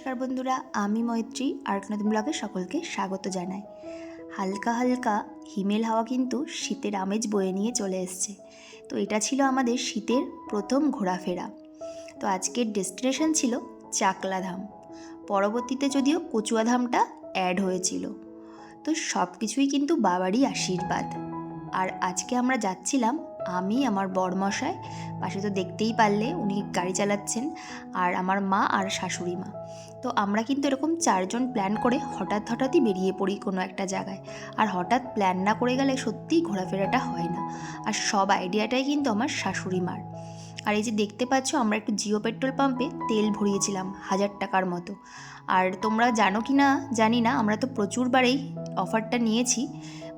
নমস্কার বন্ধুরা, আমি মৈত্রী আর নতুন ব্লগে সকলকে স্বাগত জানাই। হালকা হালকা হিমেল হাওয়া কিন্তু শীতের আমেজ বয়ে নিয়ে চলে এসছে। তো এটা ছিল আমাদের শীতের প্রথম ঘোরাফেরা। তো আজকের ডেস্টিনেশন ছিল চাকলাধাম। পরবর্তীতে যদিও কচুয়াধামটা অ্যাড হয়েছিল। তো সব কিছুই কিন্তু বাবারই আশীর্বাদ। আর আজকে আমরা যাচ্ছিলাম আমি, আমার বরমশাই পাশে তো দেখতেই পারলে উনি গাড়ি চালাচ্ছেন, আর আমার মা আর শাশুড়ি মা। তো আমরা কিন্তু এরকম চারজন প্ল্যান করে হঠাৎ হঠাৎই বেরিয়ে পড়ি কোনো একটা জায়গায়। আর হঠাৎ প্ল্যান না করে গেলে সত্যিই ঘোরাফেরাটা হয় না। আর সব আইডিয়াটাই কিন্তু আমার শাশুড়ি মার। আর এই যে দেখতে পাচ্ছ, আমরা একটু জিও পেট্রোল পাম্পে তেল ভরিয়েছিলাম হাজার টাকার মতো। আর তোমরা জানো কি না জানি না, আমরা তো প্রচুরবারেই অফারটা নিয়েছি।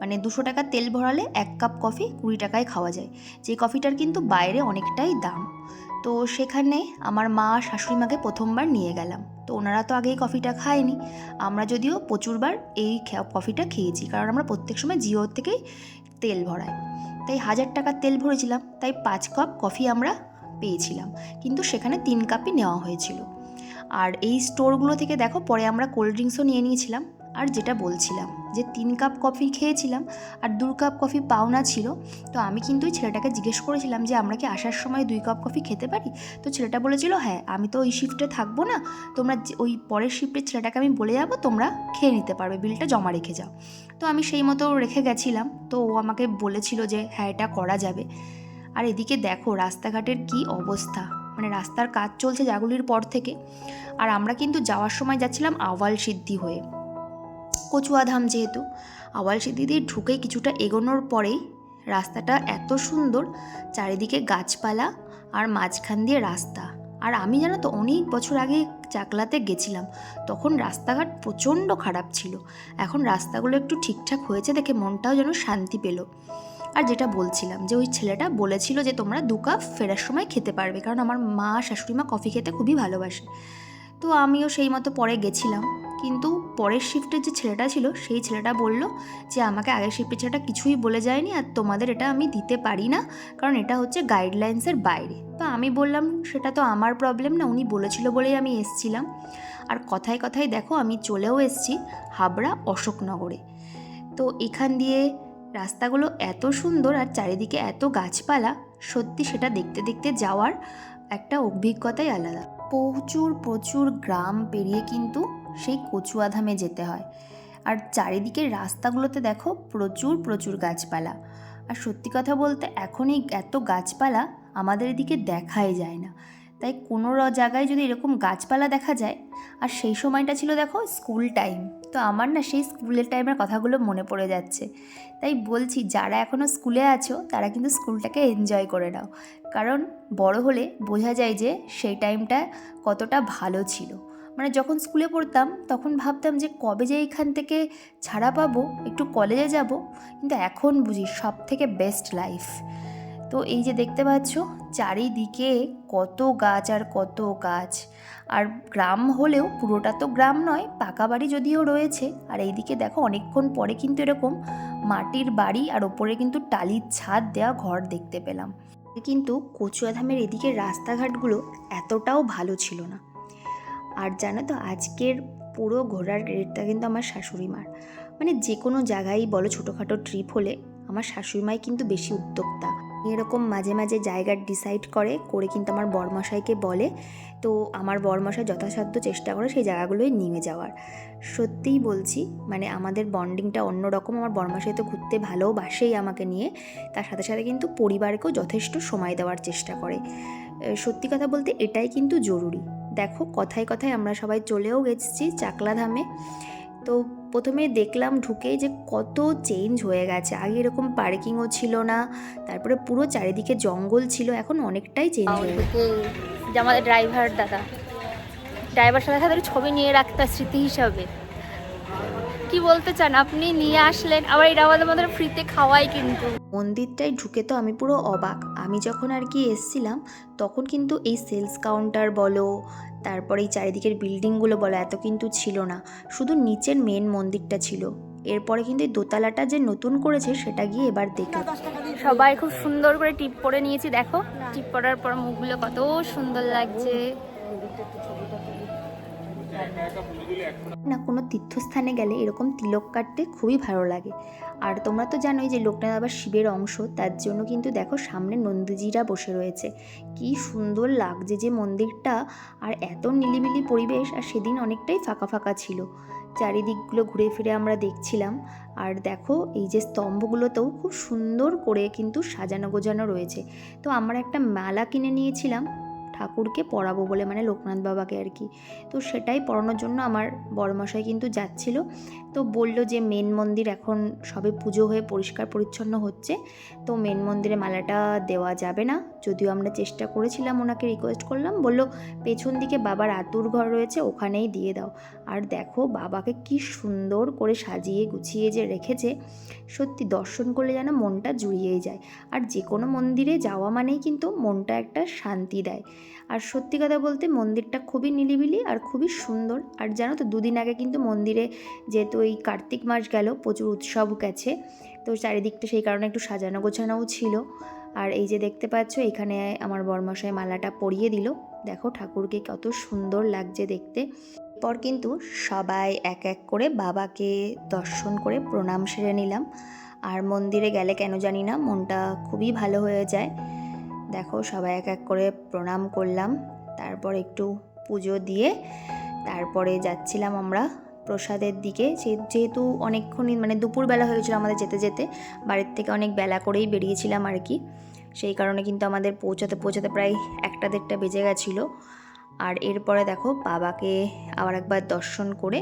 মানে দুশো টাকা তেল ভরালে এক কাপ কফি কুড়ি টাকায় খাওয়া যায়। যে কফিটার কিন্তু বাইরে অনেকটাই দাম। তো সেখানে আমার মা শাশুড়ি মাকে প্রথমবার নিয়ে গেলাম। তো ওনারা তো আগেই কফিটা খায়নি। আমরা যদিও প্রচুরবার এই কফিটা খেয়েছি। কারণ আমরা প্রত্যেক সময় জিওর থেকেই তেল ভরাই। তাই হাজার টাকার তেল ভরেছিলাম। তাই পাঁচ কাপ কফি আমরা পেয়েছিলাম। কিন্তু সেখানে তিন কাপই নেওয়া হয়েছিল। আর এই স্টোরগুলো থেকে দেখো, পরে আমরা কোল্ড ড্রিঙ্কসও নিয়ে নিয়েছিলাম। আর যেটা বলছিলাম যে তিন কাপ কফি খেয়েছিলাম আর দু কাপ কফি পাওনা ছিল, তো আমি কিন্তু ওই ছেলেটাকে জিজ্ঞেস করেছিলাম যে আমরা কি আসার সময় দুই কাপ কফি খেতে পারি? তো ছেলেটা বলেছিল হ্যাঁ আমি তো ওই শিফটে থাকব না, তোমরা ওই পরের শিফটের ছেলেটাকে আমি বলে যাব, তোমরা খেয়ে নিতে পারবে বিলটা জমা রেখে যাও। তো আমি সেই মতো রেখে গেছিলাম, তো ও আমাকে বলেছিল যে হ্যাঁ এটা করা যাবে। আর এদিকে দেখো রাস্তাঘাটের কি অবস্থা মানে রাস্তার কাজ চলছে জাগুলির পর থেকে, আর আমরা কিন্তু যাওয়ার সময় যাচ্ছিলাম আওয়াল সিদ্ধি হয়ে। কচুয়াধাম যেহেতু আওয়াল সিদ্ধি দিয়ে ঢুকে কিছুটা এগোনোর পরেই রাস্তাটা এত সুন্দর, চারিদিকে গাছপালা আর মাঝখান দিয়ে রাস্তা। আর আমি জানো তো, অনেক বছর আগে চাকলাতে গেছিলাম, তখন রাস্তাঘাট প্রচণ্ড খারাপ ছিল। এখন রাস্তাগুলো একটু ঠিকঠাক হয়েছে দেখে মনটাও যেন শান্তি পেল। আর যেটা বলছিলাম যে ওই ছেলেটা বলেছিল যে তোমরা দু কাপ ফেরার সময় খেতে পারবে, কারণ আমার মা, শাশুড়ি মা কফি খেতে খুবই ভালোবাসে। তো আমিও সেই মতো পরে গেছিলাম। কিন্তু পরের শিফটের যে ছেলেটা ছিল, সেই ছেলেটা বলল যে, আমাকে আগের শিফটের ছেলেটা কিছুই বলে যায়নি আর তোমাদের এটা আমি দিতে পারি না, কারণ এটা হচ্ছে গাইডলাইন্সের বাইরে। তো আমি বললাম, সেটা তো আমার প্রবলেম না, উনি বলেছিল বলেই আমি এসছিলাম। আর কথায় কথায় দেখো, আমি চলেও এসছি হাবড়া অশোকনগরে। তো এখান দিয়ে রাস্তাগুলো এত সুন্দর আর চারিদিকে এত গাছপালা, সত্যি সেটা দেখতে দেখতে যাওয়ার একটা অভিজ্ঞতাই আলাদা। প্রচুর প্রচুর গ্রাম পেরিয়ে কিন্তু সেই কচুয়াধামে যেতে হয়। আর চারিদিকের রাস্তাগুলোতে দেখো প্রচুর প্রচুর গাছপালা। আর সত্যি কথা বলতে এখন এই এত গাছপালা আমাদের এদিকে দেখাই যায় না। তাই কোনো জায়গায় যদি এরকম গাছপালা দেখা যায়, আর সেই সময়টা ছিল দেখো স্কুল টাইম, তো আমার না সেই স্কুলের টাইমের কথাগুলো মনে পড়ে যাচ্ছে। তাই বলছি, যারা এখনও স্কুলে আছো, তারা কিন্তু স্কুলটাকে এনজয় করে নাও। কারণ বড় হলে বোঝা যায় যে সেই টাইমটা কতটা ভালো ছিল। মানে যখন স্কুলে পড়তাম তখন ভাবতাম যে কবে যে এখান থেকে ছাড়া পাবো, একটু কলেজে যাব। কিন্তু এখন বুঝি সব থেকে বেস্ট লাইফ তো এই যে দেখতে পাচ্ছ, চারিদিকে কত গাছ আর কত গাছ। আর গ্রাম হলেও পুরোটা তো গ্রাম নয়, পাকা বাড়ি যদিও রয়েছে। আর এইদিকে দেখো অনেকক্ষণ পরে কিন্তু এরকম মাটির বাড়ি আর ওপরে কিন্তু টালির ছাদ দেওয়া ঘর দেখতে পেলাম। কিন্তু কচুয়াধামের এদিকে রাস্তাঘাটগুলো এতটাও ভালো ছিল না। আর জানো তো, আজকের পুরো ঘোরার রেটটা কিন্তু আমার শাশুড়ি মার। মানে যে কোনো জায়গায় বলো ছোটোখাটো ট্রিপ হলে আমার শাশুড়ি মাই কিন্তু বেশি উদ্যোক্তা। এরকম মাঝে মাঝে জায়গা ডিসাইড করে করে কিন্তু আমার বরমশাইকে বলে, তো আমার বরমশাই যথাসাধ্য চেষ্টা করে সেই জায়গাগুলোই নিয়ে যাওয়ার। সত্যিই বলছি মানে আমাদের বন্ডিংটা অন্যরকম। আমার বরমশাই তো ঘুরতে ভালোবাসেই আমাকে নিয়ে। তার সাথে সাথে কিন্তু পরিবারকেও যথেষ্ট সময় দেওয়ার চেষ্টা করে। সত্যি কথা বলতে এটাই কিন্তু জরুরি। দেখো কথায় কথায় আমরা সবাই চলেও গেছি চাকলা ধামে তো প্রথমে দেখলাম ঢুকে যে কত চেঞ্জ হয়ে গেছে। আগে এরকম পার্কিংও ছিল না, তারপরে পুরো চারিদিকে জঙ্গল ছিল, এখন অনেকটাই চেঞ্জ হয়ে গেছে। আমাদের ড্রাইভার দাদা ড্রাইভার সাথে সাথে ছবি নিয়ে রাখতে স্মৃতি হিসাবে। কি বলতে চান? আপনি নিয়ে আসলেন। আবার এটা আমাদের মধ্যে ফ্রিতে খাওয়াই কিন্তু। মন্দিরটায় ঢুকে তো আমি পুরো অবাক। আমি যখন আর কি এসছিলাম তখন কিন্তু এই সেলস কাউন্টার বলো তারপরে এই চারিদিকের বিল্ডিংগুলো বলো এত কিন্তু ছিল না। শুধু নিচের মেন মন্দিরটা ছিল। এরপরে কিন্তু দোতলাটা যে নতুন করেছে সেটা গিয়ে এবার দেখলাম। সবাই খুব সুন্দর করে টিপ পরে নিয়েছি দেখো। টিপ পরার পর মুখগুলো কত সুন্দর লাগছে। না, কোনো তীর্থস্থানে গেলে এরকম তিলক কাটতে খুবই ভালো লাগে। আর তোমরা তো জানোই যে লোকনাথ আবার শিবের অংশ, তার জন্য কিন্তু দেখো সামনে নন্দীজিরা বসে রয়েছে। কি সুন্দর লাগছে যে মন্দিরটা, আর এত নিলিবিলি পরিবেশ, আর সেদিন অনেকটাই ফাঁকা ফাঁকা ছিল। চারিদিকগুলো ঘুরে ফিরে আমরা দেখছিলাম, আর দেখো এই যে স্তম্ভগুলোতেও খুব সুন্দর করে কিন্তু সাজানো গোজানো রয়েছে। তো আমরা একটা মালা কিনে নিয়েছিলাম ঠাকুরকে পরাবো বলে মানে লোকনাথ বাবাকে আর কি। তো সেটাই পড়ানোর জন্য আমার বড়মশাই কিন্তু যাচ্ছিল। তো বলল যে মেন মন্দির এখন সবে পুজো হয়ে পরিষ্কার পরিচ্ছন্ন হচ্ছে, তো মেন মন্দিরে মালাটা দেওয়া যাবে না। যদিও আমরা চেষ্টা করেছিলাম ওনাকে রিকোয়েস্ট করলাম, বলল পেছন দিকে বাবার আতুর ঘর রয়েছে, ওখানেই দিয়ে দাও। আর দেখো বাবাকে কি সুন্দর করে সাজিয়ে গুছিয়ে যে রেখেছে, সত্যি দর্শন করলে যেন মনটা জুড়িয়েই যায়। আর যে কোনো মন্দিরে যাওয়া মানেই কিন্তু মনটা একটা শান্তি দেয়। আর সত্যি কথা বলতে মন্দিরটা খুবই নিলিবিলি আর খুবই সুন্দর। আর জানো তো, দুদিন আগে কিন্তু মন্দিরে যেহেতু এই কার্তিক মাস গেল, প্রচুর উৎসব গেছে, তো চারিদিকটা সেই কারণে একটু সাজানো গোছানোও ছিল। আর এই যে দেখতে পাচ্ছ, এখানে আমার বরমশাই মালাটা পরিয়ে দিল। দেখো ঠাকুরকে কত সুন্দর লাগছে দেখতে। পর কিন্তু সবাই এক এক করে বাবাকে দর্শন করে প্রণাম সেরে নিলাম। আর মন্দিরে গেলে কেন জানি না, মনটা খুবই ভালো হয়ে যায়। দেখো সবাই এক এক করে প্রণাম করলাম, তারপর একটু পুজো দিয়ে তারপরে যাচ্ছিলাম আমরা প্রসাদের দিকে। যেহেতু অনেকক্ষণই মানে দুপুরবেলা হয়ে গেছিল আমাদের যেতে যেতে, বাড়ির থেকে অনেক বেলা করেই বেরিয়েছিলাম আর কি। সেই কারণে কিন্তু আমাদের পৌঁছাতে পৌঁছাতে প্রায় একটা দেড়টা বেজে গেছিল। আর এরপরে দেখো বাবাকে আবার একবার দর্শন করে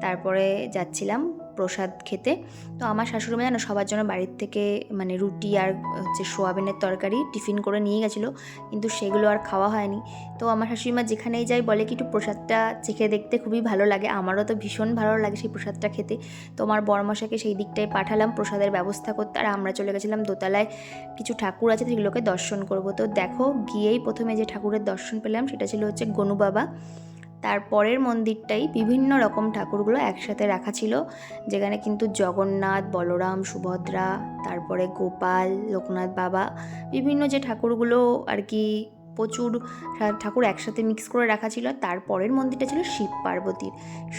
তারপরে যাচ্ছিলাম প্রসাদ খেতে। তো আমার শাশুড়ি জানো সবার জন্য বাড়ির থেকে মানে রুটি আর হচ্ছে সোয়াবিনের তরকারি টিফিন করে নিয়ে গেছিল, কিন্তু সেগুলো আর খাওয়া হয়নি। তো আমার শাশুড়ি মা যেখানেই যাই বলে কি একটু প্রসাদটা চেখে দেখতে খুবই ভালো লাগে, আমারও তো ভীষণ ভালো লাগে সেই প্রসাদটা খেতে। তো আমার বড়মশাকে সেই দিকটায় পাঠালাম প্রসাদের ব্যবস্থা করতে, আর আমরা চলে গেছিলাম দোতলায়, কিছু ঠাকুর আছে সেগুলোকে দর্শন করব। তো দেখো গিয়েই প্রথমে যে ঠাকুরের দর্শন পেলাম সেটা ছিল হচ্ছে গনু বাবা। তারপরের মন্দিরটাই বিভিন্ন রকম ঠাকুরগুলো একসাথে রাখা ছিল, যেখানে কিন্তু জগন্নাথ, বলরাম, সুভদ্রা, তারপরে গোপাল, লোকনাথ বাবা, বিভিন্ন যে ঠাকুরগুলো আর কি প্রচুর ঠাকুর একসাথে মিক্স করে রাখা ছিল তারপরের মন্দিরটা ছিল শিব পার্বতীর।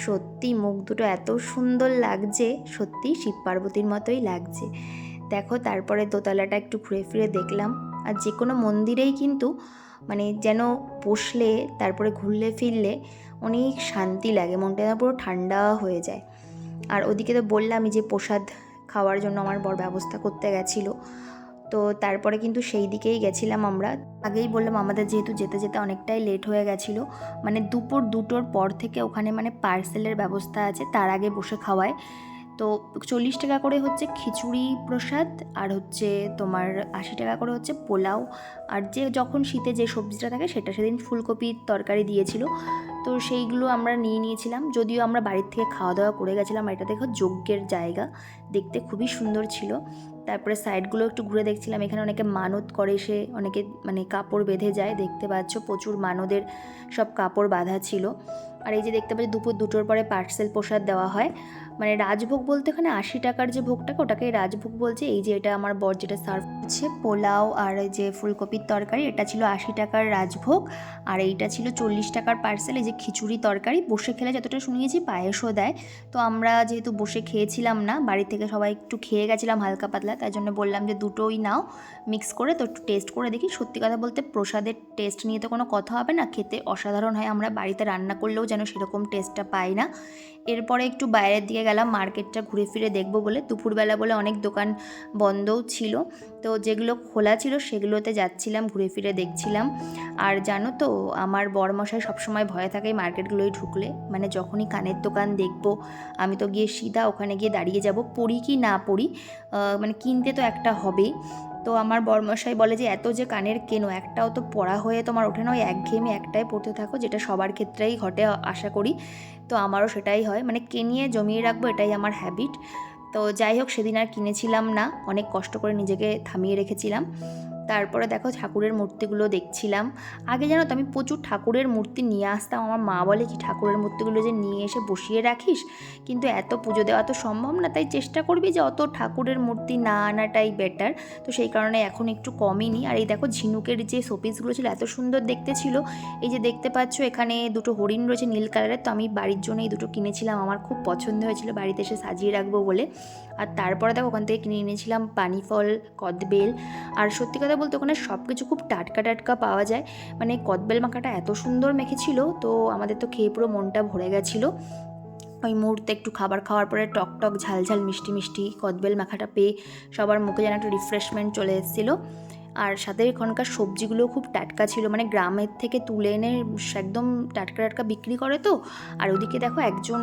সত্যি মুখ দুটো এত সুন্দর লাগছে, সত্যি শিব পার্বতীর মতোই লাগছে। দেখো তারপরে দোতলাটা একটু ঘুরে ফিরে দেখলাম। আর যে কোনো মন্দিরেই কিন্তু মানে যেন বসলে, তারপরে ঘুরলে, ফিরলে অনেক শান্তি লাগে, মনটা পুরো ঠান্ডা হয়ে যায়। আর ওদিকে তো বললামই যে প্রসাদ খাওয়ার জন্য আমার বড় ব্যবস্থা করতে গেছিল। তো তারপরে কিন্তু সেই দিকেই গেছিলাম আমরা। আগেই বললাম আমাদের যেহেতু যেতে যেতে অনেকটাই লেট হয়ে গেছিল মানে দুপুর দুটোর পর থেকে ওখানে মানে পার্সেলের ব্যবস্থা আছে, তার আগে বসে খাওয়ায়। তো চল্লিশ টাকা করে হচ্ছে খিচুড়ি প্রসাদ আর হচ্ছে তোমার আশি টাকা করে হচ্ছে পোলাও। আর যে যখন শীতে যে সবজিটা থাকে সেটা সেদিন ফুলকপির তরকারি দিয়েছিল। তো সেইগুলো আমরা নিয়ে নিয়েছিলাম। যদিও আমরা বাড়ির থেকে খাওয়া দাওয়া করে গেছিলাম এটা দেখো যজ্ঞের জায়গা। দেখতে খুবই সুন্দর ছিল। তারপরে সাইডগুলো একটু ঘুরে দেখছিলাম। এখানে অনেকে মানত করে সে, অনেকে মানে কাপড় বেঁধে যায়। দেখতে পাচ্ছ প্রচুর মানদের সব কাপড় বাঁধা ছিল। আর এই যে দেখতে পাচ্ছি দুপুর দুটোর পরে পার্সেল প্রসাদ দেওয়া হয়। মানে রাজভোগ বলতে এখানে আশি টাকার যে ভোগটাকে ওটাকে রাজভোগ বলছে। এই যে এটা আমার বর যেটা সার্ভ করছে, পোলাও আর যে ফুলকপির তরকারি, এটা ছিল আশি টাকার রাজভোগ। আর এইটা ছিল চল্লিশ টাকার পার্সেল এই যে খিচুড়ি তরকারি। বসে খেলে যতটা শুনিয়েছি পায়েসও দেয়। তো আমরা যেহেতু বসে খেয়েছিলাম না বাড়ি থেকে সবাই একটু খেয়ে গেছিলাম হালকা পাতলা, তাই জন্য বললাম যে দুটোই নাও মিক্স করে তো একটু টেস্ট করে দেখি। সত্যি কথা বলতে প্রসাদের টেস্ট নিয়ে তো কোনো কথা হবে না। খেতে অসাধারণ হয়, আমরা বাড়িতে রান্না করলেও যেন সেরকম টেস্টটা পাই না। এরপরে একটু বাইরের দিকে গেলাম, মার্কেটটা ঘুরে ফিরে দেখব বলে। দুপুরবেলা বলে অনেক দোকান বন্ধও ছিল। তো যেগুলো খোলা ছিল সেগুলোতে যাচ্ছিলাম, ঘুরে ফিরে দেখছিলাম। আর জানো তো, আমার বড়মশাই সবসময় ভয়ে থাকে মার্কেটগুলোই ঢুকলে। মানে যখনই কানের দোকান দেখব, আমি তো গিয়ে সিধা ওখানে গিয়ে দাঁড়িয়ে যাব। পড়ি কি না পড়ি মানে কিনতে তো একটা হবেই। তো আমার বর্মশাই বলে যে, এত যে কানের কেনো, একটাও তো পড়া হয়ে তোমার ওঠে না, ওই একঘেয়েমি একটাই পড়তে থাকো, যেটা সবার ক্ষেত্রেই ঘটে, আশা করি। তো আমারও সেটাই হয় মানে কেনিয়ে জমিয়ে রাখব, এটাই আমার হ্যাবিট তো যাই হোক, সেদিন আর কিনেছিলাম না, অনেক কষ্ট করে নিজেকে থামিয়ে রেখেছিলাম। তারপরে দেখো ঠাকুরের মূর্তিগুলো দেখছিলাম। আগে জানো তো আমি প্রচুর ঠাকুরের মূর্তি নিয়ে আসতাম। আমার মা বলে, কি ঠাকুরের মূর্তিগুলো যে নিয়ে এসে বসিয়ে রাখিস? কিন্তু এত পুজো দেওয়া তো সম্ভব না। তাই চেষ্টা করবি যে অত ঠাকুরের মূর্তি না আনাটাই বেটার তো সেই কারণে এখন একটু কমই নিই আর এই দেখো ঝিনুকের যে শোপিসগুলো ছিল, এত সুন্দর দেখতে ছিল। এই যে দেখতে পাচ্ছ, এখানে দুটো হরিণ রয়েছে নীল কালারের। তো আমি বাড়ির জন্য এই দুটো কিনেছিলাম। আমার খুব পছন্দ হয়েছিল বাড়িতে এসে সাজিয়ে রাখব বলে। আর তারপরে দেখো ওখান থেকে কিনে এনেছিলাম পানি ফল কদবেল। আর সত্যি কথা বলতে ওখানে সব কিছু খুব টাটকা টাটকা পাওয়া যায়। মানে কদবেল মাখাটা এত সুন্দর মেখেছিল, তো আমাদের তো খেয়ে পুরো মনটা ভরে গেছিল। ওই মুহূর্তে একটু খাবার খাওয়ার পরে টক টক ঝাল ঝাল মিষ্টি মিষ্টি কদবেল মাখাটা পেয়ে সবার মুখে যেন একটা রিফ্রেশমেন্ট চলে এসেছিল। আর সাথে এখানকার সবজিগুলো খুব টাটকা ছিল মানে গ্রামের থেকে তুলে এনে একদম টাটকা টাটকা বিক্রি করে তো। আর ওদিকে দেখো একজন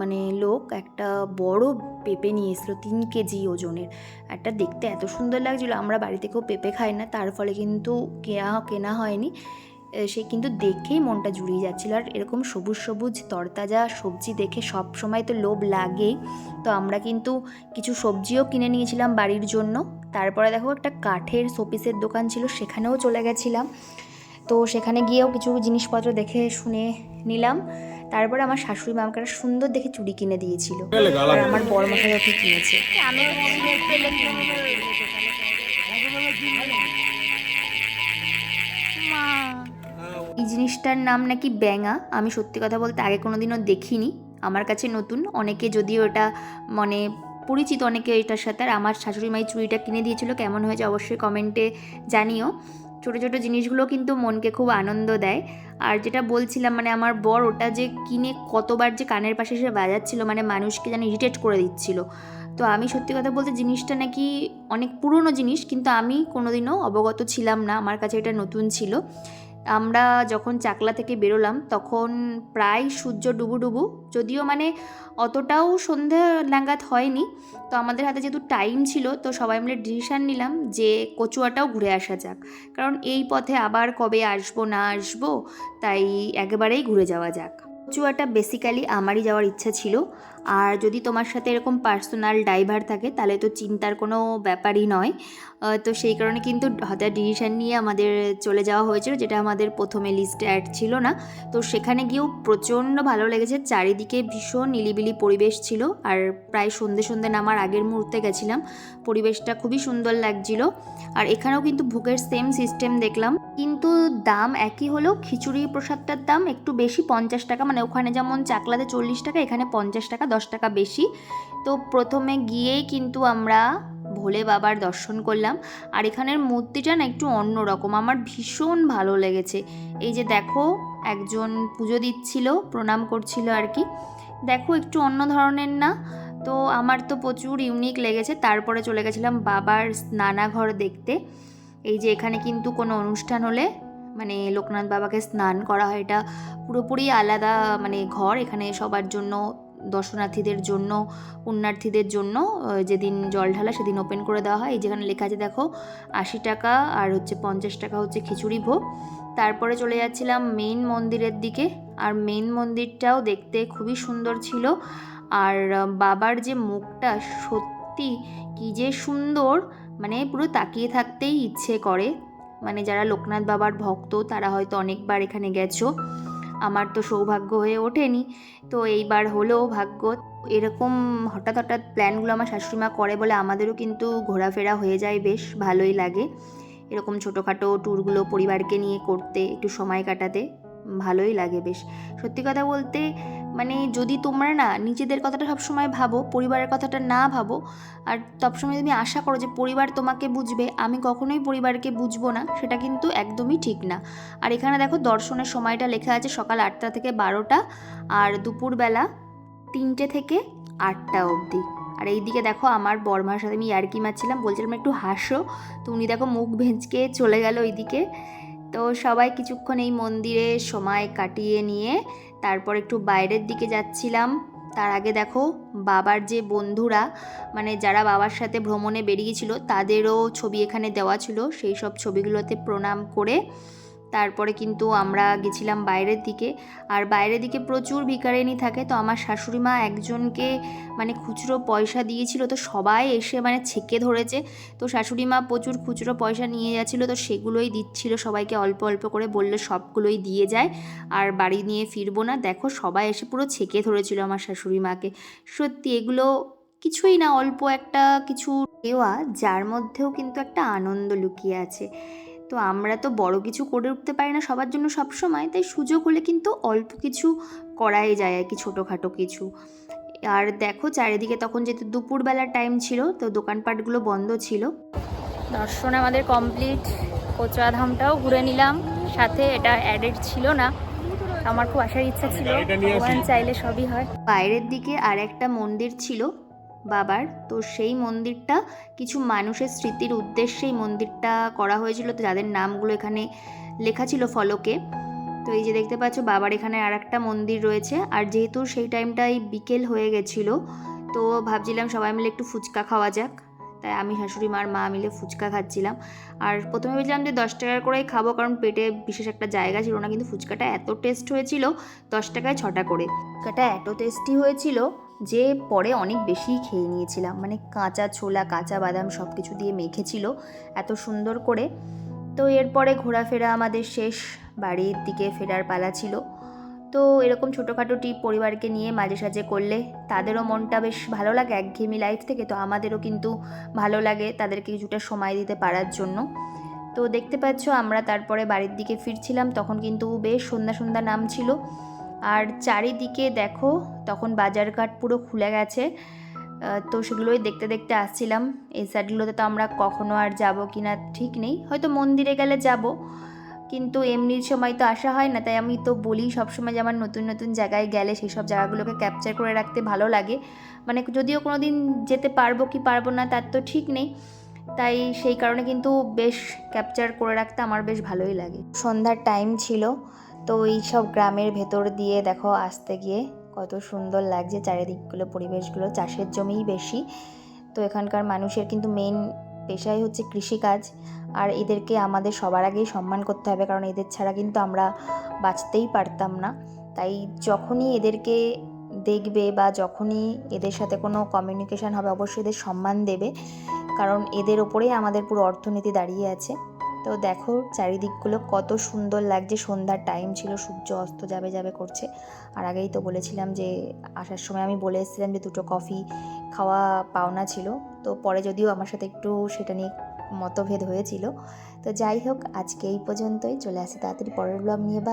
মানে লোক একটা বড় পেঁপে নিয়ে এসেছিল, তিন কেজি ওজনের। একটা দেখতে এত সুন্দর লাগছিল, আমরা বাড়ি থেকেও পেঁপে খাই না, তার ফলে কিন্তু কেনা কেনা হয়নি। সে কিন্তু দেখেই মনটা জুড়িয়ে যাচ্ছিল। আর এরকম সবুজ সবুজ তরতাজা সবজি দেখে সব সময় তো লোভ লাগেই। তো আমরা কিন্তু কিছু সবজিও কিনে নিয়েছিলাম বাড়ির জন্য। তারপরে দেখো একটা কাঠের শোপিসের দোকান ছিল সেখানেও চলে গেছিলাম। তো সেখানে গিয়েও কিছু জিনিসপত্র দেখে শুনে নিলাম। তারপরে আমার শাশুড়ি মা আমাকে একটা সুন্দর দেখে চুড়ি কিনে দিয়েছিল। আর আমার বড় মশাই ওকে কিনেছে। এই জিনিসটার নাম নাকি ব্যাঙা আমি সত্যি কথা বলতে আগে কোনোদিনও দেখিনি। আমার কাছে নতুন অনেকে যদিও এটা মানে পরিচিত অনেকে এটার সাথে। আর আমার শাশুড়ি মাই চুড়িটা কিনে দিয়েছিল, কেমন হয়েছে অবশ্যই কমেন্টে জানিও। ছোটো ছোটো জিনিসগুলো কিন্তু মনকে খুব আনন্দ দেয়। আর যেটা বলছিলাম মানে আমার বর ওটা যে কিনে কতবার যে কানের পাশে এসে বাজাচ্ছিল মানে মানুষকে যেন ইরিটেট করে দিচ্ছিল। তো আমি সত্যি কথা বলতে জিনিসটা নাকি অনেক পুরনো জিনিস, কিন্তু আমি কোনোদিনও অবগত ছিলাম না। আমার কাছে এটা নতুন ছিল। আমরা যখন চাকলা থেকে বেরোলাম, তখন প্রায় সূর্য ডুবু ডুবু, যদিও মানে অতটাও সন্ধে ল্যাঙ্গাত হয়নি। তো আমাদের হাতে যেহেতু টাইম ছিল, তো সবাই মিলে ডিসিশান নিলাম যে কচুয়াটাও ঘুরে আসা যাক। কারণ এই পথে আবার কবে আসব না আসব, তাই একেবারেই ঘুরে যাওয়া যাক। কচুয়াটা বেসিক্যালি আমারই যাওয়ার ইচ্ছা ছিল। আর যদি তোমার সাথে এরকম পার্সোনাল ড্রাইভার থাকে, তাহলে তো চিন্তার কোনো ব্যাপারই নয়। তো সেই কারণে কিন্তু হঠাৎ ডিসিশান নিয়ে আমাদের চলে যাওয়া হয়েছিল, যেটা আমাদের প্রথমে লিস্টে অ্যাড ছিল না। তো সেখানে গিয়েও প্রচণ্ড ভালো লেগেছে, চারিদিকে ভীষণ নিলিবিলি পরিবেশ ছিল। আর প্রায় সন্ধে সন্ধে নামার আগের মুহূর্তে গেছিলাম, পরিবেশটা খুবই সুন্দর লাগছিল। আর এখানেও কিন্তু ভোগের সেম সিস্টেম দেখলাম। কিন্তু দাম একই হলেও খিচুড়ি প্রসাদটার দাম একটু বেশি, পঞ্চাশ টাকা মানে ওখানে যেমন চাকলাতে চল্লিশ টাকা, এখানে পঞ্চাশ টাকা, দশ টাকা বেশি। তো প্রথমে গিয়েই কিন্তু আমরা ভোলে বাবার দর্শন করলাম। আর এখানের মূর্তিটা না একটু অন্যরকম, আমার ভীষণ ভালো লেগেছে। এই যে দেখো, একজন পুজো দিচ্ছিল, প্রণাম করছিল আর কি। দেখো একটু অন্য ধরনের না, তো আমার তো প্রচুর ইউনিক লেগেছে। তারপরে চলে গেছিলাম বাবার স্নানাঘর দেখতে। এই যে এখানে কিন্তু কোনো অনুষ্ঠান হলে মানে লোকনাথ বাবাকে স্নান করা হয়। এটা পুরোপুরি আলাদা মানে ঘর এখানে সবার জন্য, দর্শনার্থীদের জন্য, পুণ্যার্থীদের জন্য। যেদিন জল ঢালা সেদিন ওপেন করে দেওয়া হয়। এই যেখানে লেখা আছে, দেখো, আশি টাকা আর হচ্ছে পঞ্চাশ টাকা হচ্ছে খিচুড়ি ভোগ। তারপরে চলে যাচ্ছিলাম মেইন মন্দিরের দিকে। আর মেইন মন্দিরটাও দেখতে খুবই সুন্দর ছিল। আর বাবার যে মুখটা সত্যি কি যে সুন্দর মানে পুরো তাকিয়ে থাকতেই ইচ্ছে করে। মানে যারা লোকনাথ বাবার ভক্ত, তারা হয়তো অনেকবার এখানে গেছো। আমার তো সৌভাগ্য হয়ে ওঠেনি। তো এইবার হলো ভাগ্য। এরকম হঠাৎ হঠাৎ প্ল্যানগুলো আমার শাশুড়িমা করে বলে আমাদেরও কিন্তু ঘোরাফেরা হয়ে যায় বেশ, ভালোই লাগে। এরকম ছোটোখাটো ট্যুরগুলো পরিবারকে নিয়ে করতে, একটু সময় কাটাতে, ভালোই লাগে বেশ। সত্যি কথা বলতে মানে যদি তোমরা না নিজেদের কথাটা সবসময় ভাবো, পরিবারের কথাটা না ভাবো, আর সবসময় তুমি আশা করো যে পরিবার তোমাকে বুঝবে, আমি কখনোই পরিবারকে বুঝব না, সেটা কিন্তু একদমই ঠিক না। আর এখানে দেখো দর্শনের সময়টা লেখা আছে সকাল আটটা থেকে বারোটা, আর দুপুরবেলা তিনটে থেকে আটটা অবধি। আর এইদিকে দেখো আমার বর্মার সাথে আমি ইয়ার্কি মারছিলাম, বলছিলাম একটু হাসো, তো উনি দেখো মুখ ভেঁচকে চলে গেল ওইদিকে। তো সবাই কিছুক্ষণ এই মন্দিরে সময় কাটিয়ে নিয়ে তারপর একটু বাইরের দিকে যাচ্ছিলাম। তার আগে দেখো, বাবার যে বন্ধুরা মানে যারা বাবার সাথে ভ্রমণে বেরিয়েছিল, তাদেরও ছবি এখানে দেওয়া ছিল। সেই সব ছবিগুলোতে প্রণাম করে তারপরে কিন্তু আমরা গেছিলাম বাইরের দিকে। আর বাইরের দিকে প্রচুর ভিকারিনী থাকে, তো আমার শাশুড়ি মা একজনকে মানে খুচরো পয়সা দিয়েছিল, তো সবাই এসে মানে ছেঁকে ধরেছে। তো শাশুড়ি মা প্রচুর খুচরো পয়সা নিয়ে যাচ্ছিল, তো সেগুলোই দিচ্ছিল সবাইকে অল্প অল্প করে, বললে সবগুলোই দিয়ে যায়, আর বাড়ি নিয়ে ফিরবো না। দেখো সবাই এসে পুরো ছেঁকে ধরেছিল আমার শাশুড়ি মাকে। সত্যি এগুলো কিছুই না, অল্প একটা কিছু দেওয়া, যার মধ্যেও কিন্তু একটা আনন্দ লুকিয়ে আছে। তো আমরা তো বড় কিছু করে উঠতে পারি না সবার জন্য সব সময় তাই সুযোগ হলে কিন্তু অল্প কিছু করাই যায় আর কি ছোটোখাটো কিছু। আর দেখো চারিদিকে তখন যেহেতু দুপুরবেলার টাইম ছিল তো দোকানপাটগুলো বন্ধ ছিল। দর্শন আমাদের কমপ্লিট কচুয়া ধামটাও ঘুরে নিলাম। সাথে এটা অ্যাডেড ছিল না। আমার খুব আসার ইচ্ছা ছিল। ভগবান চাইলে সবই হয়। বাইরের দিকে আর একটা মন্দির ছিল বাবার। তো সেই মন্দিরটা, কিছু মানুষের স্মৃতির উদ্দেশ্যে এই মন্দিরটা করা হয়েছিল। তো যাদের নামগুলো এখানে লেখা ছিল ফলকে। তো এই যে দেখতে পাচ্ছ, বাবার এখানে আর একটা মন্দির রয়েছে। আর যেহেতু সেই টাইমটাই বিকেল হয়ে গেছিল, তো ভাবছিলাম সবাই মিলে একটু ফুচকা খাওয়া যাক। তাই আমি, শাশুড়ি মার মা মিলে ফুচকা খাচ্ছিলাম। আর প্রথমে ভেবেছিলাম যে দশ টাকার করেই খাব, কারণ পেটে বিশেষ একটা জায়গা ছিল না। কিন্তু ফুচকাটা এত টেস্ট হয়েছিল, দশ টাকায় ছটা করে। ফুচকাটা এত টেস্টি হয়েছিল যে পরে অনেক বেশি খেয়ে নিয়েছিলাম। মানে কাঁচা ছোলা, কাঁচা বাদাম সব কিছু দিয়ে মেখেছিল এত সুন্দর করে। তো এরপরে ঘোরাফেরা আমাদের শেষ। বাড়ির দিকে ফেরার পালা ছিল। তো এরকম ছোটোখাটো টিপ পরিবারকে নিয়ে মাঝে সাঝে করলে তাদেরও মনটা বেশ ভালো লাগে একঘেয়েমি লাইফ থেকে। তো আমাদেরও কিন্তু ভালো লাগে তাদেরকে কিছুটা সময় দিতে পারার জন্য। তো দেখতে পাচ্ছ আমরা তারপরে বাড়ির দিকে ফিরছিলাম। তখন কিন্তু বেশ সন্ধ্যা সন্ধ্যা নাম ছিল আর চারিদিকে দেখো, তখন বাজারঘাট পুরো খুলে গেছে। তো সেগুলোই দেখতে দেখতে আসছিলাম। এই সাইডগুলোতে তো আমরা কখনো আর যাব কি না ঠিক নেই। হয়তো মন্দিরে গেলে যাব, কিন্তু এমনি সময় তো আসা হয় না। তাই আমি তো বলি, সবসময় যে আমার নতুন নতুন জায়গায় গেলে সেই সব জায়গাগুলোকে ক্যাপচার করে রাখতে ভালো লাগে। মানে যদিও কোনো দিন যেতে পারব কি পারব না, তার তো ঠিক নেই। তাই সেই কারণে কিন্তু বেশ ক্যাপচার করে রাখতে আমার বেশ ভালোই লাগে। সন্ধ্যার টাইম ছিল তো এই সব গ্রামের ভেতর দিয়ে দেখো আসতে গিয়ে কত সুন্দর লাগছে চারিদিকগুলো, পরিবেশগুলো। চাষের জমিই বেশি। তো এখানকার মানুষের কিন্তু মেন পেশাই হচ্ছে কৃষিকাজ। আর এদেরকে আমাদের সবার আগেই সম্মান করতে হবে, কারণ এদের ছাড়া কিন্তু আমরা বাঁচতেই পারতাম না। তাই যখনই এদেরকে দেখবে বা যখনই এদের সাথে কোনো কমিউনিকেশান হবে, অবশ্যই এদের সম্মান দেবে। কারণ এদের ওপরেই আমাদের পুরো অর্থনীতি দাঁড়িয়ে আছে। তো দেখো চারিদিকগুলো কত সুন্দর লাগছে। সন্ধ্যার টাইম ছিল, সূর্য অস্ত যাবে যাবে করছে। আর আগেই তো বলেছিলাম যে, আসার সময় আমি বলে এসেছিলাম যে দুটো কফি খাওয়া পাওনা ছিল। তো পরে যদিও আমার সাথে একটু সেটা নিয়ে মতভেদ হয়েছিল। তো যাই হোক, আজকে এই পর্যন্তই। চলে আসি তাড়াতাড়ি পরের ব্লগ নিয়ে। বা